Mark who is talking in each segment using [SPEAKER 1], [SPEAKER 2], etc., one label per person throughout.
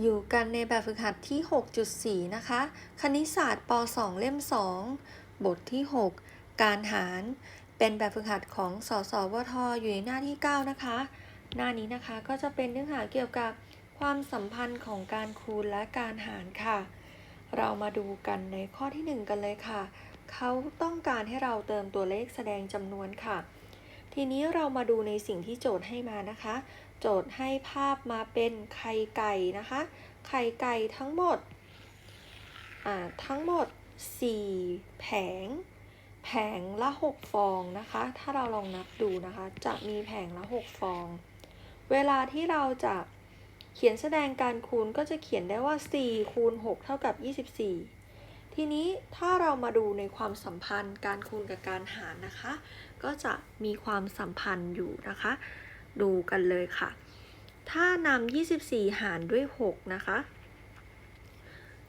[SPEAKER 1] อยู่กันในแบบฝึกหัดที่ 6.4 นะคะ คณิตศาสตร์ป .2 เล่ม 2 บทที่ 6 การหาร เป็นแบบฝึกหัดของสสวทอยู่ในหน้าที่ 9 นะคะ หน้านี้นะคะก็จะเป็นเนื้อหาเกี่ยวกับความสัมพันธ์ของการคูณและการหารค่ะ เรามาดูกันในข้อที่ 1 กันเลยค่ะ เขาต้องการให้เราเติมตัวเลขแสดงจำนวนค่ะ ทีนี้เรามาดูในสิ่งที่โจทย์ให้มานะคะ โจทย์ให้ภาพมาเป็นไข่ไก่นะคะ ไข่ไก่ทั้งหมด อ่า ทั้งหมด 4 แผง แผงละ 6 ฟองนะคะ ถ้าเราลองนับดูนะคะ จะมีแผงละ 6 ฟอง เวลาที่เราจะเขียนแสดงการคูณก็จะเขียนได้ว่า 4 คูณ 6 เท่ากับ 24 ทีนี้ถ้าเรามาดูในความสัมพันธ์การคูณกับการหารนะคะ ก็จะมีความสัมพันธ์อยู่นะคะ ดูกันเลยค่ะ ถ้านำ24 หารด้วย 6 นะคะ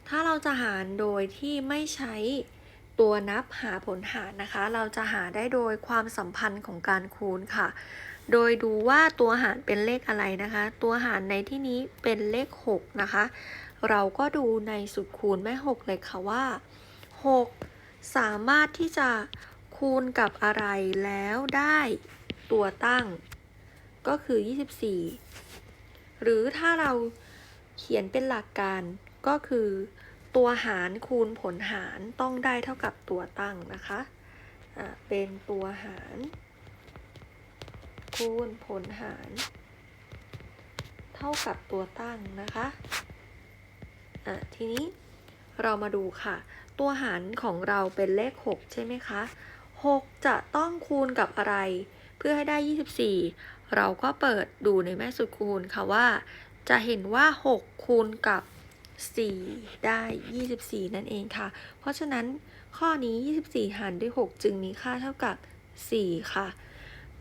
[SPEAKER 1] ถ้าเราจะหารโดยที่ไม่ใช้ตัวนับหาผลหารนะคะ เราจะหาได้โดยความสัมพันธ์ของการคูณค่ะ โดยดูว่าตัวหารเป็นเลขอะไรนะคะ ตัวหารในที่นี้เป็นเลข 6 นะคะ เราก็ดูในสูตรคูณแม่ 6 เลยค่ะว่า 6 สามารถที่จะคูณกับอะไรแล้วได้ตัวตั้ง ก็คือ 24 หรือถ้าเราเขียนเป็นหลักการก็คือ ตัวหารคูณผลหารต้องได้เท่ากับตัวตั้งนะคะอ่าเป็นตัวหาร คูณผลหาร เท่ากับตัวตั้งนะคะะทีนี้เรามาดูค่ะ ตัวหารของเราเป็นเลข 6 ใช่ไหมคะ 6 จะต้องคูณกับอะไร เพื่อให้ได้ 24 เราก็เปิดดูในแม่สุดคูณค่ะว่า จะเห็นว่า 6 คูณกับ 4 ได้ 24 นั่นเองค่ะ เพราะฉะนั้นข้อนี้ 24 หารด้วย 6 จึงมีค่าเท่ากับ 4 ค่ะ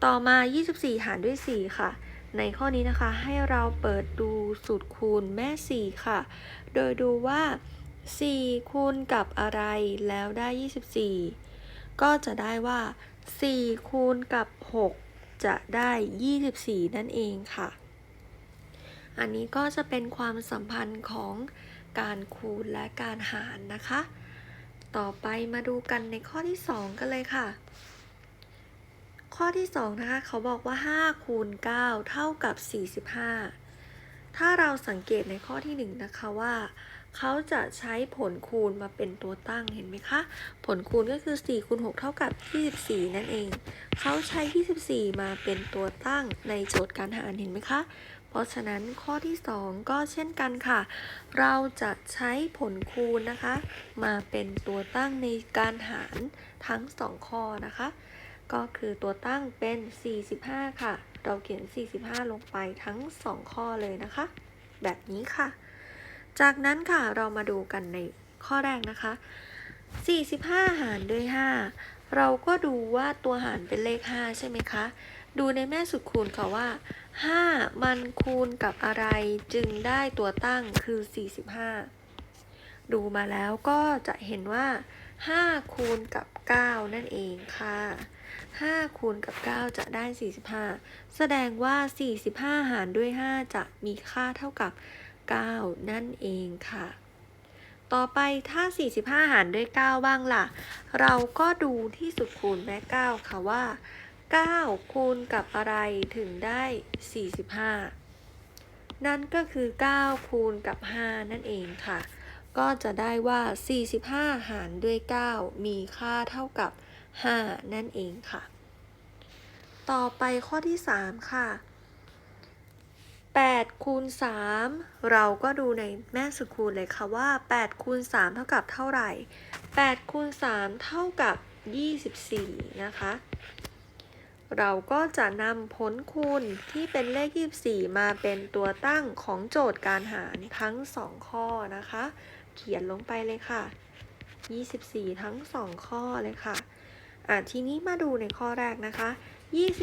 [SPEAKER 1] ต่อมา 24 หารด้วย 4 ค่ะ ในข้อนี้นะคะให้เราเปิดดูสูตรคูณแม่ 4 ค่ะ โดยดูว่า 4 คูณกับอะไรแล้วได้ 24 ก็จะได้ว่า 4 คูณกับ 6 จะได้ 24 นั่นเองค่ะ อันนี้ก็จะเป็นความสัมพันธ์ของการคูณและการหารนะคะ ต่อไปมาดูกันในข้อที่ 2 กันเลยค่ะ ข้อที่ 2 นะคะ เขาบอกว่า 5 คูณ 9 เท่ากับ 45 ถ้าเราสังเกตในข้อที่ 1 นะคะว่า เขาจะใช้ผลคูณมาเป็นตัวตั้งเห็นไหมคะ ผลคูณก็คือ4คูณ6เท่ากับ 24 นั่นเอง เขาใช้ 24 มาเป็นตัวตั้งในโจทย์การหารเห็นไหมคะ เพราะฉะนั้นข้อที่ 2 ก็เช่นกันค่ะ เราจะใช้ผลคูณนะคะ มาเป็นตัวตั้งในการหารทั้ง 2 ข้อนะคะ ก็คือตัวตั้งเป็น 45 ค่ะ เราเขียน 45 ลงไปทั้ง 2 ข้อเลยนะคะ แบบนี้ค่ะ จากนั้นค่ะเรามาดูกันในข้อแรกนะคะ 45 หารด้วย 5 เราก็ดูว่าตัวหารเป็นเลข 5 ใช่ไหมคะ ดูในแม่สุดคูณค่ะว่า 5 มันคูณกับอะไรจึงได้ตัวตั้งคือ 45 ดูมาแล้วก็จะเห็นว่า 5 คูณกับ 9 นั่นเองค่ะ 5 คูณกับ 9 จะได้ 45 แสดงว่า 45 หารด้วย 5 จะมีค่าเท่ากับ 9 นั่นเองค่ะ ต่อไปถ้า 45 หารด้วย 9 บ้างล่ะ เราก็ดูที่สุดคูณแม่9ค่ะว่า 9 คูณกับอะไรถึงได้ 45 นั่นก็คือ 9 คูณกับ 5 นั่นเองค่ะ ก็จะได้ว่า 45 หารด้วย 9 มีค่าเท่ากับ 5 นั่นเองค่ะ ต่อไปข้อที่ 3 ค่ะ 8คูณ3เราก็ดูในแม่สุดคูณเลยค่ะว่า8คูณ3เท่ากับเท่าไหร่8คูณ3เท่ากับ 24 นะคะ เราก็จะนำผลคูณที่เป็นเลข 24 มาเป็นตัวตั้งของโจทย์การหารทั้ง 2 ข้อนะคะ เขียนลงไปเลยค่ะ 24 ทั้ง 2 ข้อเลยค่ะอะ ทีนี้มาดูในข้อแรกนะคะ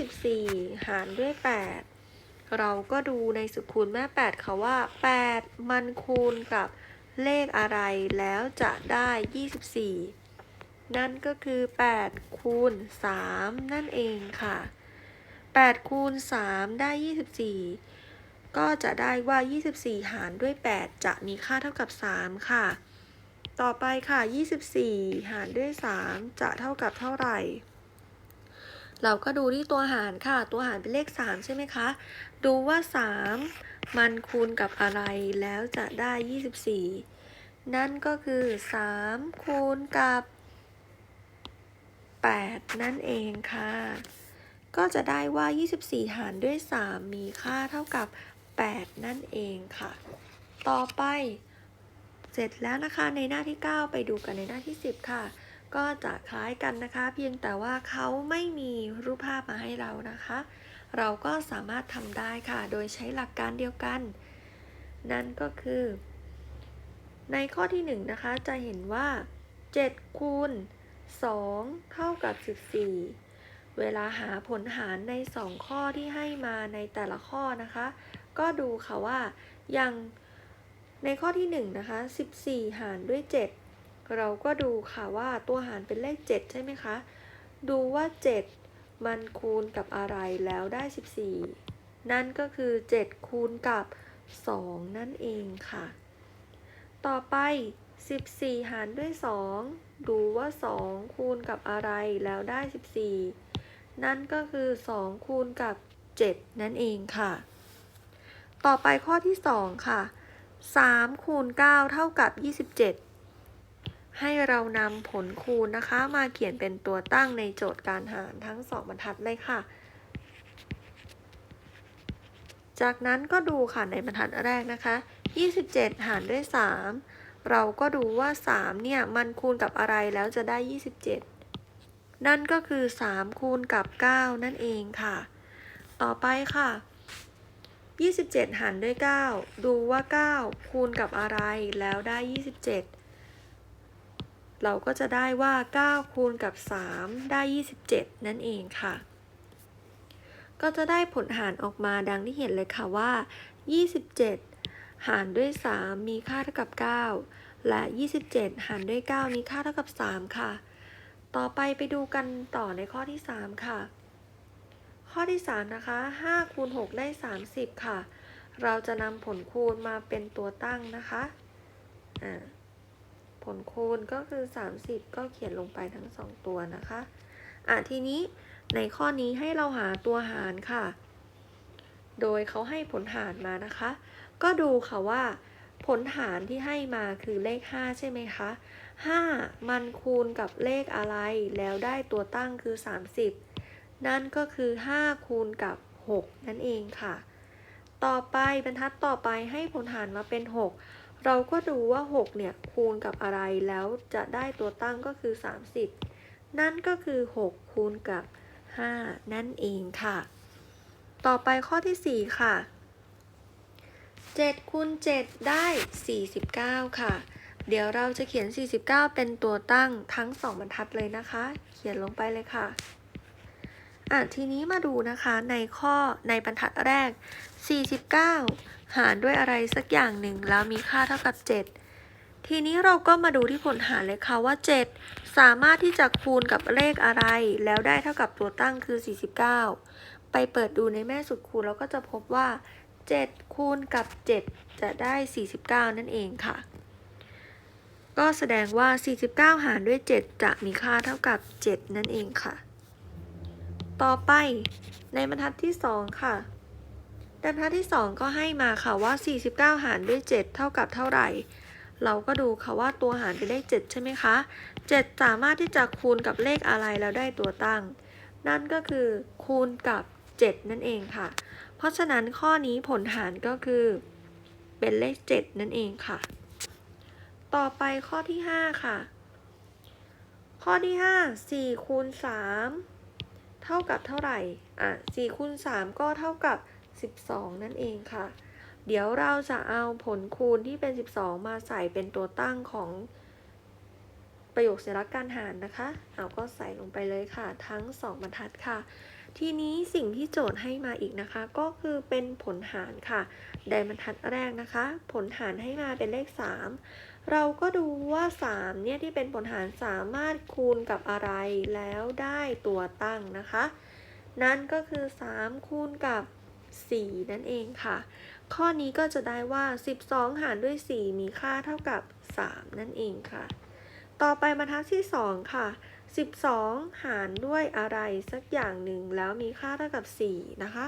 [SPEAKER 1] 24 หารด้วย 8 เราก็ดูในสุดคูณแม่ 8 ค่ะว่า 8 มันคูณกับเลขอะไรแล้วจะได้ 24 นั่นก็คือ 8 คูณ 3 นั่นเองค่ะ 8 คูณ 3 ได้ 24 ก็จะได้ว่า 24 หารด้วย 8 จะมีค่าเท่ากับ 3 ค่ะ ต่อไปค่ะ 24 หารด้วย 3 จะเท่ากับเท่าไหร่ เราก็ดูที่ตัวหารค่ะ ตัวหารเป็นเลข 3 ใช่ไหมคะ ดูว่า 3 มันคูณกับอะไรแล้วจะได้ 24 นั่นก็คือ 3 คูณกับ 8 นั่นเองค่ะ ก็จะได้ว่า 24 หารด้วย 3 มีค่าเท่ากับ 8 นั่นเองค่ะ ต่อไป เสร็จแล้วนะคะในหน้าที่ 9 ไปดูกันในหน้าที่ 10 ค่ะ ก็จะคล้ายกันนะคะ เพียงแต่ว่าเขาไม่มีรูปภาพมาให้เรานะคะ เราก็สามารถทำได้ค่ะ โดยใช้หลักการเดียวกัน นั่นก็คือ ในข้อที่1นะคะ จะเห็นว่า 7 คูณ 2 เท่ากับ 14 เวลาหาผลหารใน 2 ข้อที่ให้มาในแต่ละข้อนะคะ ก็ดูค่ะว่าอย่างในข้อที่1นะคะ 14 หารด้วย 7 เราก็ดูค่ะว่าตัวหารเป็นเลข 7 ใช่ไหมคะ ดูว่า 7 มันคูณกับอะไรแล้วได้ 14 นั่นก็คือ 7 คูณกับ 2 นั่นเองค่ะ ต่อไป 14 หารด้วย 2 ดูว่า 2 คูณกับอะไรแล้วได้ 14 นั่นก็คือ 2 คูณกับ 7 นั่นเองค่ะ ต่อไปข้อที่ 2 ค่ะ3คูณ9เท่ากับ 27 ให้เรานำผลคูณนะคะ มาเขียนเป็นตัวตั้งในโจทย์การหารทั้ง2บรรทัดเลยค่ะ จากนั้นก็ดูค่ะในบรรทัดแรกนะคะ 27 หารด้วย 3 เราก็ดูว่า 3 เนี่ย มันคูณกับอะไรแล้วจะได้ 27 นั่นก็คือ 3 คูณกับ 9 นั่นเองค่ะ ต่อไปค่ะ27 หารด้วย 9 ดูว่า 9 คูณกับอะไรแล้วได้ 27 เราก็จะได้ว่า 9 คูณกับ 3 ได้ 27 นั่นเองค่ะ ก็จะได้ผลหารออกมาดังที่เห็นเลยค่ะว่า 27 หารด้วย 3 มีค่าเท่ากับ 9 และ 27 หารด้วย 9 มีค่าเท่ากับ 3 ค่ะ ต่อไปไปดูกันต่อในข้อที่ 3 ค่ะ ข้อที่ 3 นะคะ 5 คูณ 6 ได้ 30 ค่ะ เราจะนำผลคูณมาเป็นตัวตั้งนะคะ อ่า ผลคูณก็คือ 30 ก็เขียนลงไปทั้ง 2 ตัวนะคะ อะทีนี้ในข้อนี้ให้เราหาตัวหารค่ะ โดยเขาให้ผลหารมานะคะ ก็ดูค่ะว่าผลหารที่ให้มาคือเลข 5 ใช่ไหมคะ 5 มันคูณกับเลขอะไร แล้วได้ตัวตั้งคือ 30 นั่นก็คือ 5 คูณกับ 6 นั่นเองค่ะ ต่อไปบรรทัดต่อไปให้ผลหารมาเป็น 6 เราก็ดูว่า 6 เนี่ย คูณกับอะไรแล้วจะได้ตัวตั้งก็คือ 30 นั่นก็คือ 6 คูณกับ 5 นั่นเองค่ะ ต่อไปข้อที่ 4 ค่ะ 7คูณ7 ได้ 49 ค่ะ เดี๋ยวเราจะเขียน 49 เป็นตัวตั้งทั้ง 2 บรรทัดเลยนะคะ เขียนลงไปเลยค่ะอะ ทีนี้มาดูนะคะในข้อในบรรทัดแรก 49 หารด้วยอะไรสักอย่างหนึ่งแล้วมีค่าเท่ากับ 7 ทีนี้เราก็มาดูที่ผลหารเลยค่ะว่า 7 สามารถที่จะคูณกับเลขอะไร แล้วได้เท่ากับตัวตั้งคือ 49 ไปเปิดดูในแม่สุดคูณเราก็จะพบว่า 7 คูณกับ 7 จะได้ 49 นั่นเองค่ะ ก็แสดงว่า 49 หารด้วย 7 จะมีค่าเท่ากับ 7 นั่นเองค่ะ ต่อไปในบรรทัดที่ 2 ค่ะ ในบรรทัดที่ 2 ก็ให้มาค่ะว่า 49 หารด้วย 7 เท่ากับเท่าไหร่ เราก็ดูค่ะว่าตัวหารเป็นเลข 7 ใช่ไหมคะ 7 สามารถที่จะคูณกับเลขอะไรแล้วได้ตัวตั้ง นั่นก็คือคูณกับ 7 นั่นเองค่ะ เพราะฉะนั้นข้อนี้ผลหารก็คือเป็นเลข 7 นั่นเองค่ะ ต่อไปข้อที่ 5 ค่ะ ข้อที่ 5 4คูณ3เท่ากับเท่าไหร่ อะ4คูณ3ก็เท่ากับ 12 นั่นเองค่ะ เดี๋ยวเราจะเอาผลคูณที่เป็น 12 มาใส่เป็นตัวตั้งของประโยคสัญลักษณ์การหารนะคะ เอาก็ใส่ลงไปเลยค่ะ ทั้ง 2 บรรทัดค่ะ ทีนี้สิ่งที่โจทย์ให้มาอีกนะคะ ก็คือเป็นผลหารค่ะในบรรทัดแรกนะคะ ผลหารให้มาเป็นเลข 3 เราก็ดูว่า 3 เนี่ยที่เป็นผลหารสามารถคูณกับอะไรแล้วได้ตัวตั้งนะคะ นั่นก็คือ 3 คูณกับ 4 นั่นเองค่ะ ข้อนี้ก็จะได้ว่า 12 หารด้วย 4 มีค่าเท่ากับ 3 นั่นเองค่ะ ต่อไปบรรทัดที่ 2 ค่ะ 12 หารด้วยอะไรสักอย่างหนึ่งแล้วมีค่าเท่ากับ 4 นะคะ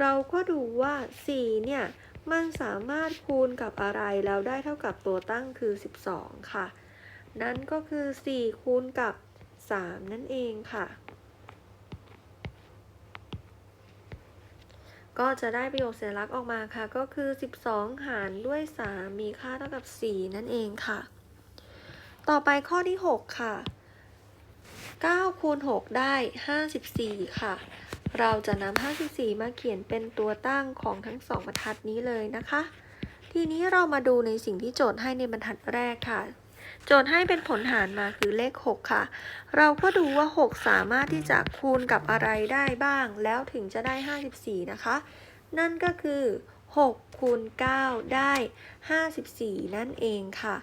[SPEAKER 1] เราก็ดูว่า 4 เนี่ย มันสามารถคูณกับอะไรแล้วได้เท่ากับตัวตั้งคือ 12 ค่ะ นั่นก็คือ 4 คูณกับ 3 นั่นเองค่ะ ก็จะได้ประโยคสัญลักษณ์ออกมาค่ะ ก็คือ 12 หารด้วย 3 มีค่าเท่ากับ 4 นั่นเองค่ะ ต่อไปข้อที่ 6 ค่ะ 9 คูณ 6 ได้ 54 ค่ะ เราจะนำ54 มาเขียนเป็นตัวตั้งของทั้งสองบรรทัดนี้เลยนะคะ ทีนี้เรามาดูในสิ่งที่โจทย์ให้ในบรรทัดแรกค่ะ โจทย์ให้เป็นผลหารมาคือเลข 6 ค่ะ เราก็ดูว่า 6 สามารถที่จะคูณกับอะไรได้บ้าง แล้วถึงจะได้ 54 นะคะ นั่นก็คือ 6 คูณ 9 ได้ 54 นั่นเองค่ะ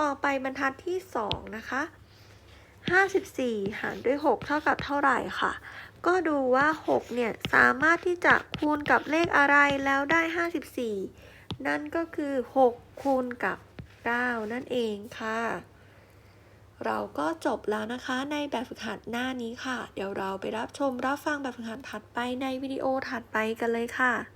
[SPEAKER 1] ต่อไปบรรทัดที่ 2 นะคะ 54 หารด้วย 6 เท่ากับเท่าไหร่ค่ะ ก็ดูว่า 6 เนี่ย สามารถที่จะคูณกับเลขอะไรแล้วได้ 54 นั่นก็คือ 6 คูณกับ 9 นั่นเองค่ะ เราก็จบแล้วนะคะในแบบฝึกหัดหน้านี้ค่ะ เดี๋ยวเราไปรับชมรับฟังแบบฝึกหัดถัดไปในวิดีโอถัดไปกันเลยค่ะ